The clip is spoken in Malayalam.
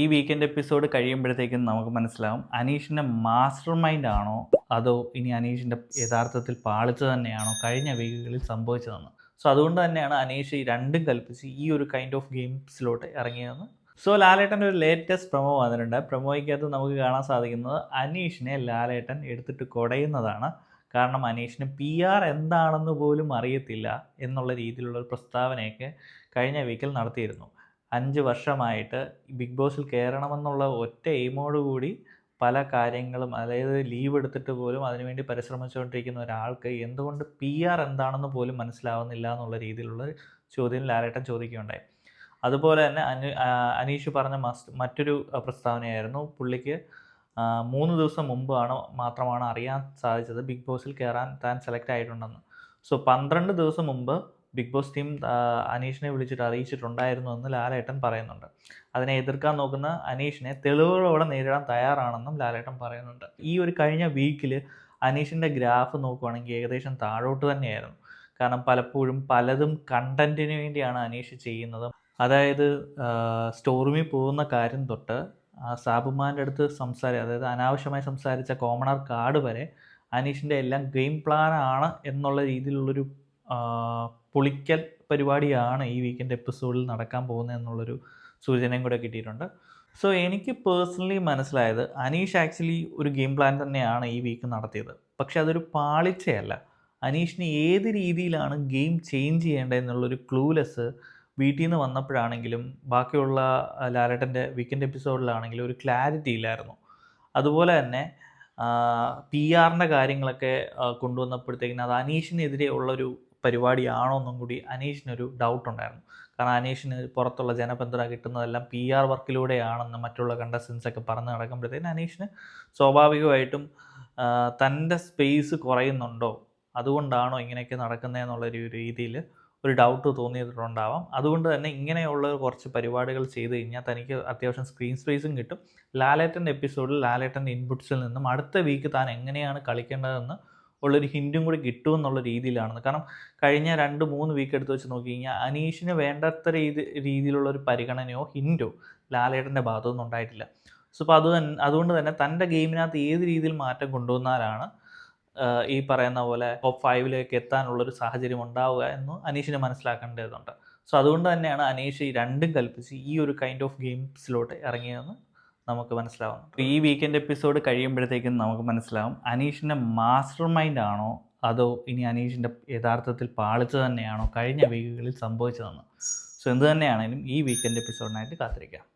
ഈ വീക്കെൻഡ് എപ്പിസോഡ് കഴിയുമ്പോഴത്തേക്കും നമുക്ക് മനസ്സിലാവും അനീഷിന്റെ മാസ്റ്റർ മൈൻഡ് ആണോ അതോ ഇനി അനീഷിന്റെ യഥാർത്ഥത്തിൽ പാളിച്ച തന്നെയാണോ കഴിഞ്ഞ വീക്കുകളിൽ സംഭവിച്ചതെന്ന്. സോ അതുകൊണ്ട് തന്നെയാണ് അനീഷ് ഈ രണ്ടും കൽപ്പിച്ച് ഈ ഒരു കൈൻഡ് ഓഫ് ഗെയിംസിലോട്ട് ഇറങ്ങിയതെന്ന്. സോ ലാലേട്ടന്റെ ഒരു ലേറ്റസ്റ്റ് പ്രൊമോ വന്നിട്ടുണ്ട്. പ്രൊമോയ്ക്കകത്ത് നമുക്ക് കാണാൻ സാധിക്കുന്നത് അനീഷിനെ ലാലേട്ടൻ എടുത്തിട്ട് കുടയുന്നതാണ്. കാരണം അനീഷിന് പി ആർ എന്താണെന്ന് പോലും അറിയത്തില്ല എന്നുള്ള രീതിയിലുള്ള പ്രസ്താവനയൊക്കെ കഴിഞ്ഞ വീക്കിൽ നടത്തിയിരുന്നു. അഞ്ച് വർഷമായിട്ട് ബിഗ് ബോസിൽ കയറണമെന്നുള്ള ഒറ്റ എയിമോടുകൂടി പല കാര്യങ്ങളും അതായത് ലീവ് എടുത്തിട്ട് പോലും അതിനുവേണ്ടി പരിശ്രമിച്ചുകൊണ്ടിരിക്കുന്ന ഒരാൾക്ക് എന്തുകൊണ്ട് പി ആർ എന്താണെന്ന് പോലും മനസ്സിലാവുന്നില്ല എന്നുള്ള രീതിയിലുള്ള ചോദ്യം ലാലേട്ടൻ ചോദിക്കുകയുണ്ടായി. അതുപോലെ തന്നെ അനു അനീഷ് പറഞ്ഞ മറ്റൊരു പ്രസ്താവനയായിരുന്നു. പുള്ളിക്ക് മൂന്ന് ദിവസം മുമ്പാണ് മാത്രമാണ് അറിയാൻ സാധിച്ചത് ബിഗ് ബോസിൽ കയറാൻ താൻ സെലക്ട് ആയിട്ടുണ്ടെന്ന്. സോ പന്ത്രണ്ട് ദിവസം മുമ്പ് ബിഗ് ബോസ് ടീം അനീഷിനെ വിളിച്ചിട്ട് അറിയിച്ചിട്ടുണ്ടായിരുന്നു എന്ന് ലാലേട്ടൻ പറയുന്നുണ്ട്. അതിനെ എതിർക്കാൻ നോക്കുന്ന അനീഷിനെ തെളിവുകളോടെ നേരിടാൻ തയ്യാറാണെന്നും ലാലേട്ടൻ പറയുന്നുണ്ട്. ഈ ഒരു കഴിഞ്ഞ വീക്കിൽ അനീഷിന്റെ ഗ്രാഫ് നോക്കുവാണെങ്കിൽ ഏകദേശം താഴോട്ട് തന്നെയായിരുന്നു. കാരണം പലപ്പോഴും പലതും കണ്ടന്റിന് വേണ്ടിയാണ് അനീഷ് ചെയ്യുന്നത്. അതായത് സ്റ്റോറൂമിൽ പോകുന്ന കാര്യം തൊട്ട് സാബുമാന്റെ അടുത്ത് സംസാരി അതായത് അനാവശ്യമായി സംസാരിച്ച കോമണർ കാർഡ് വരെ അനീഷിന്റെ എല്ലാം ഗെയിം പ്ലാനാണ് എന്നുള്ള രീതിയിലുള്ളൊരു പൊളിക്കൽ പരിപാടിയാണ് ഈ വീക്കെൻഡ് എപ്പിസോഡിൽ നടക്കാൻ പോകുന്നത് എന്നുള്ളൊരു സൂചനയും കൂടെ കിട്ടിയിട്ടുണ്ട്. സോ എനിക്ക് പേഴ്സണലി മനസ്സിലായത് അനീഷ് ആക്ച്വലി ഒരു ഗെയിം പ്ലാൻ തന്നെയാണ് ഈ വീക്ക് നടത്തിയത്. പക്ഷെ അതൊരു പാളിച്ചയല്ല. അനീഷിന് ഏത് രീതിയിലാണ് ഗെയിം ചേഞ്ച് ചെയ്യേണ്ടതെന്നുള്ളൊരു ക്ലൂലെസ് വീട്ടിൽ നിന്ന് വന്നപ്പോഴാണെങ്കിലും ബാക്കിയുള്ള ലാലേട്ടന്റെ വീക്കെൻഡ് എപ്പിസോഡിലാണെങ്കിലും ഒരു ക്ലാരിറ്റി ഇല്ലായിരുന്നു. അതുപോലെ തന്നെ പി ആറിന്റെ കാര്യങ്ങളൊക്കെ കൊണ്ടുവന്നപ്പോഴത്തേക്കിന് അത് അനീഷിനെതിരെ ഉള്ളൊരു പരിപാടിയാണോ എന്നും കൂടി അനീഷിനൊരു ഡൗട്ട് ഉണ്ടായിരുന്നു. കാരണം അനീഷിന് പുറത്തുള്ള ജനപിന്തുണ കിട്ടുന്നതെല്ലാം പി ആർ വർക്കിലൂടെയാണെന്ന് മറ്റുള്ള കണ്ടസ്റ്റൻസ് ഒക്കെ പറഞ്ഞ് നടക്കുമ്പോഴത്തേന് അനീഷിന് സ്വാഭാവികമായിട്ടും തന്റെ സ്പേസ് കുറയുന്നുണ്ടോ? അതുകൊണ്ടാണോ ഇങ്ങനെയൊക്കെ നടക്കുന്നതെന്നുള്ളൊരു രീതിയിൽ ഒരു ഡൗട്ട് തോന്നിയിട്ടുണ്ടാവാം. അതുകൊണ്ട് തന്നെ ഇങ്ങനെയുള്ള കുറച്ച് പരിപാടികൾ ചെയ്ത് കഴിഞ്ഞാൽ തനിക്ക് അത്യാവശ്യം സ്ക്രീൻ സ്പേസും കിട്ടും. ലാലേട്ടന്റെ എപ്പിസോഡിൽ ലാലേട്ടന്റെ ഇൻപുട്സിൽ നിന്നും അടുത്ത വീക്ക് താൻ എങ്ങനെയാണ് കളിക്കേണ്ടതെന്ന് ഉള്ളൊരു ഹിന്റും കൂടി കിട്ടും എന്നുള്ള രീതിയിലാണ് കാരണം കഴിഞ്ഞ രണ്ട് മൂന്ന് വീക്ക് എടുത്ത് വെച്ച് നോക്കി കഴിഞ്ഞാൽ അനീഷിന് വേണ്ടത്ര രീതി രീതിയിലുള്ള ഒരു പരിഗണനയോ ഹിന്റോ ലാലേട്ടന്റെ ഭാഗത്തുനിന്ന് ഉണ്ടായിട്ടില്ല. സോ അപ്പോൾ അത് അതുകൊണ്ട് തന്നെ തന്റെ ഗെയിമിനകത്ത് ഏത് രീതിയിൽ മാറ്റം കൊണ്ടുവന്നാലാണ് ഈ പറയുന്ന പോലെ ടോപ്പ് ഫൈവിലേക്ക് എത്താനുള്ളൊരു സാഹചര്യം ഉണ്ടാവുക എന്ന് അനീഷിന് മനസ്സിലാക്കേണ്ടതുണ്ട്. സോ അതുകൊണ്ട് തന്നെയാണ് അനീഷ് ഈ രണ്ടും കൽപ്പിച്ച് ഈ ഒരു കൈൻഡ് ഓഫ് ഗെയിംസിലോട്ട് ഇറങ്ങിയതെന്ന് നമുക്ക് മനസ്സിലാവും. ഈ വീക്കെൻഡ് എപ്പിസോഡ് കഴിയുമ്പോഴത്തേക്കും നമുക്ക് മനസ്സിലാവും അനീഷിന്റെ മാസ്റ്റർ മൈൻഡ് ആണോ അതോ ഇനി അനീഷിന്റെ യഥാർത്ഥത്തിൽ പാളിച്ച തന്നെയാണോ കഴിഞ്ഞ വീക്കുകളിൽ സംഭവിച്ചതെന്ന്. സോ എന്ത് തന്നെയാണെങ്കിലും ഈ വീക്കെൻഡ് എപ്പിസോഡിനായിട്ട് കാത്തിരിക്കാം.